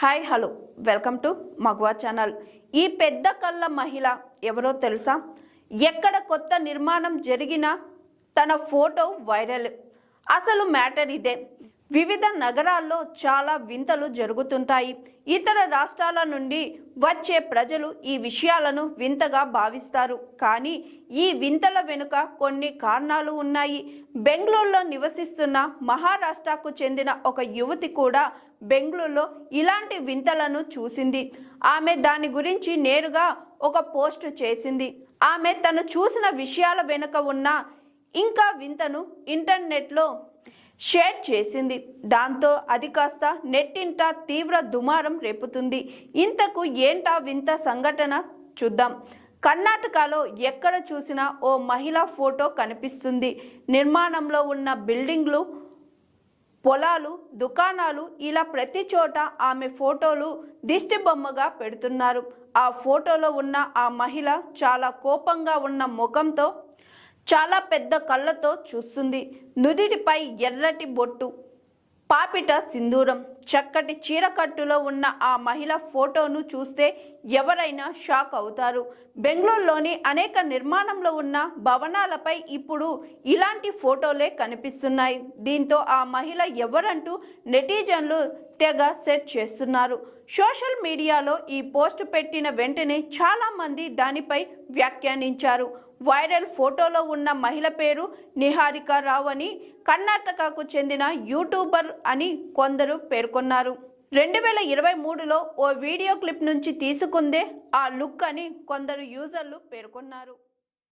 Hi hello. Welcome to మగవా channel. ఈ పెద్ద కళ్ళ మహిళ ఎవరో తెలుసా? ఎక్కడ కొత్త నిర్మాణం జరిగినా తన ఫోటో వైరల్. అసలు మ్యాటర్ ఇదే. వివిధ నగరాల్లో చాలా వింతలు జరుగుతుంటాయి. ఇతర రాష్ట్రాల నుండి వచ్చే ప్రజలు ఈ విషయాలను వింతగా భావిస్తారు. కానీ ఈ వింతల వెనుక కొన్ని కారణాలు ఉన్నాయి. బెంగళూరులో నివసిస్తున్న మహారాష్ట్రకు చెందిన ఒక యువతి కూడా బెంగళూరులో ఇలాంటి వింతలను చూసింది. ఆమె దాని గురించి నేరుగా ఒక పోస్ట్ చేసింది. ఆమె తను చూసిన విషయాల వెనుక ఉన్న ఇంకా వింతను ఇంటర్నెట్లో షేర్ చేసింది. దాంతో అది కాస్త నెట్టింట తీవ్ర దుమారం రేపుతుంది. ఇంతకు ఏంటా వింత సంఘటన? చూద్దాం. కర్ణాటకలో ఎక్కడ చూసినా ఓ మహిళ ఫోటో కనిపిస్తుంది. నిర్మాణంలో ఉన్న బిల్డింగ్లు పొలాలు దుకాణాలు ఇలా ప్రతి చోట ఆమె ఫోటోలు దిష్టిబొమ్మగా పెడుతున్నారు. ఆ ఫోటోలో ఉన్న ఆ మహిళ చాలా కోపంగా ఉన్న ముఖంతో చాలా పెద్ద కళ్ళతో చూస్తుంది. నుదిటిపై ఎర్రటి బొట్టు. పాపిట సింధూరం. చక్కటి చీరకట్టులో ఉన్న ఆ మహిళ ఫోటోను చూస్తే ఎవరైనా షాక్ అవుతారు. బెంగళూరులోని అనేక నిర్మాణంలో ఉన్న భవనాలపై ఇప్పుడు ఇలాంటి ఫోటోలే కనిపిస్తున్నాయి. దీంతో ఆ మహిళ ఎవరంటూ నెటిజన్లు తెగ సెట్ చేస్తున్నారు. సోషల్ మీడియాలో ఈ పోస్ట్ పెట్టిన వెంటనే చాలామంది దానిపై వ్యాఖ్యానించారు. వైరల్ ఫోటోలో ఉన్న మహిళ పేరు నిహారిక రావు అని కర్ణాటకకు చెందిన యూట్యూబర్ అని కొందరు పేర్కొన్నారు. రెండు వేల ఇరవై మూడులో ఓ వీడియో క్లిప్ నుంచి తీసుకుందే ఆ లుక్ అని కొందరు యూజర్లు పేర్కొన్నారు.